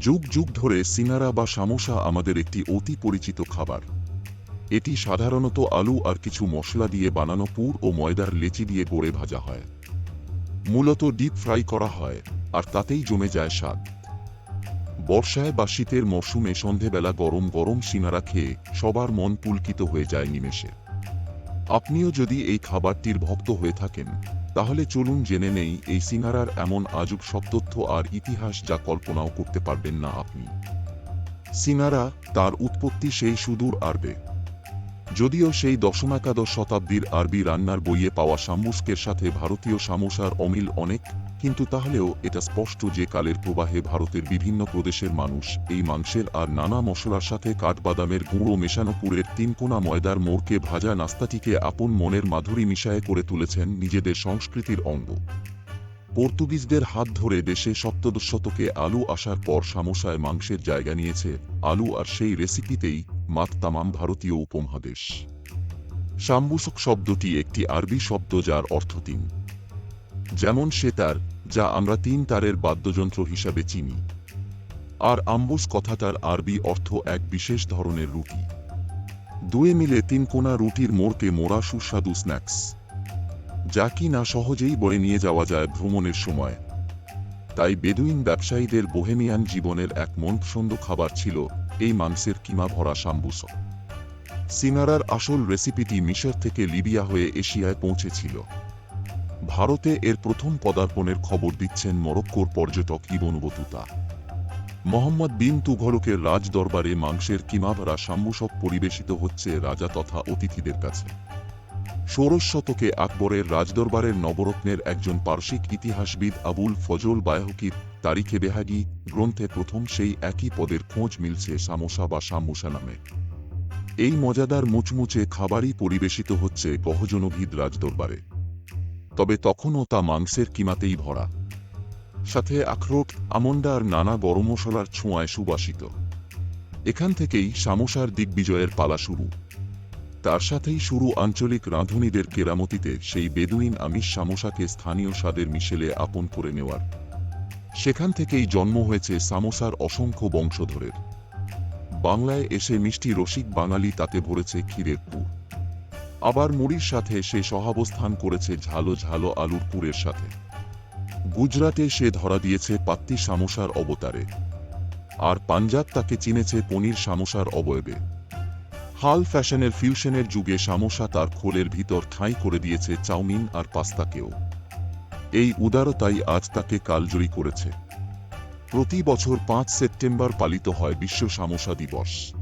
যুগ যুগ ধরে সিনারা বা সামোসা আমাদের একটি অতি পরিচিত খাবার। এটি সাধারণত আলু আর কিছু মশলা দিয়ে বানানো পুর ও ময়দার লেচি দিয়ে গড়ে ভাজা হয়। মূলত ডিপ ফ্রাই করা হয়, আর তাতেই জমে যায় স্বাদ। বর্ষায় বা শীতের মরশুমে সন্ধেবেলা গরম গরম সিনারা খেয়ে সবার মন পুলকিত হয়ে যায় নিমেষে। আপনিও যদি এই খাবারটির ভক্ত হয়ে থাকেন তাহলে চলুন জেনে নেই, এই সিঙ্গারার এমন আজব সব তথ্য আর ইতিহাস যা কল্পনাও করতে পারবেন না আপনি। সিনারা তার উৎপত্তি সেই সুদূর আরবে। যদিও সেই দশম একাদশ শতাব্দীর আরবি রান্নার বইয়ে পাওয়া সামুসকের সাথে ভারতীয় সামুসার অমিল অনেক কিন্তু তাহলেও এটা স্পষ্ট যে কালের প্রবাহে ভারতের বিভিন্ন প্রদেশের মানুষ এই মাংসের আর নানা মশলার সাথে কাঠবাদামের গুঁড়ো মেশানো পুরের তিনকোনা ময়দার মোড়কে ভাজা নাস্তাটিকে আপন মনের মাধুরী মিশায়ে করে তুলেছেন নিজেদের সংস্কৃতির অঙ্গ। পর্তুগিজদের হাত ধরে দেশে সপ্তদশ শতকে আলু আসার পর সামোসায় মাংসের জায়গা নিয়েছে আলু আর সেই রেসিপিতেই মাত তামাম ভারতীয় উপমহাদেশ। সাম্বুসক শব্দটি একটি আরবি শব্দ যার অর্থ তিন। যেমন সেতার যা আমরা তিন তারের বাদ্যযন্ত্র হিসাবে চিনি। আর আম্বুস কথাটার আরবি অর্থ এক বিশেষ ধরনের রুটি। দুয়ে মিলে তিন কোনা রুটির মোড়কে মোড়া সুস্বাদু স্ন্যাক্স। যা কি না সহজেই বয়ে নিয়ে যাওয়া যায় ভ্রমণের সময়। তাই বেদুইন ব্যবসায়ীদের বোহেমিয়ান জীবনের এক মনপসন্দ খাবার ছিল এই মাংসের কিমা ভরা সাম্বুস। সিনারার আসল রেসিপিটি মিশর থেকে লিবিয়া হয়ে এশিয়ায় পৌঁছেছিল। ভারতে এর প্রথম পদার্পণের খবর দিচ্ছেন মরক্কোর পর্যটক ইবন বতুতা। মোহাম্মদ বিন তুঘলকের রাজ দরবারে মাংসের কিমাভরা সাম্বুসক পরিবেশিত হচ্ছে রাজা তথা অতিথিদের কাছে। ষোড়শ শতকে আকবরের রাজদরবারের নবরত্নের একজন পার্শ্বিক ইতিহাসবিদ আবুল ফজল বায়হকির তারিখে বেহাগি গ্রন্থে প্রথম সেই একই পদের খোঁজ মিলছে সামোসা বা সাম্মুসা নামে। এই মজাদার মুচমুচে খাবারই পরিবেশিত হচ্ছে গহজনভিদ রাজদরবারে। তবে তখনও তা মাংসের কিমাতেই ভরা। সাথে আখরোট, আমন্ডা আর নানা গরম মশলার ছোঁয়ায় সুবাসিত। এখান থেকেই সামোসার দিগ্বিজয়ের পালা শুরু। তার সাথেই শুরু আঞ্চলিক রাঁধুনিদের কেরামতিতে সেই বেদুইন আমিষ সামোসাকে স্থানীয় স্বাদের মিশেলে আপন করে নেওয়ার। সেখান থেকেই জন্ম হয়েছে সামোসার অসংখ্য বংশধরের। বাংলায় এসে মিষ্টি রসিক বাঙালি তাতে ভরেছে ক্ষীরের পুর। আবার মুড়ির সাথে সে সহাবস্থান করেছে ঝালো ঝালো আলুর পুরের সাথে। গুজরাটে সে ধরা দিয়েছে পাত্তি সামোসার অবতারে। আর পাঞ্জাব তাকে চিনেছে পনির সামোসার অবয়বে। হাল ফ্যাশনের ফিউশনের যুগে সামোসা তার খোলের ভিতর ঠাঁই করে দিয়েছে চাউমিন আর পাস্তাকেও। এই উদারতাই আজ তাকে কালজয়ী করেছে। প্রতি বছর পাঁচ সেপ্টেম্বর পালিত হয় বিশ্ব সামোসা দিবস।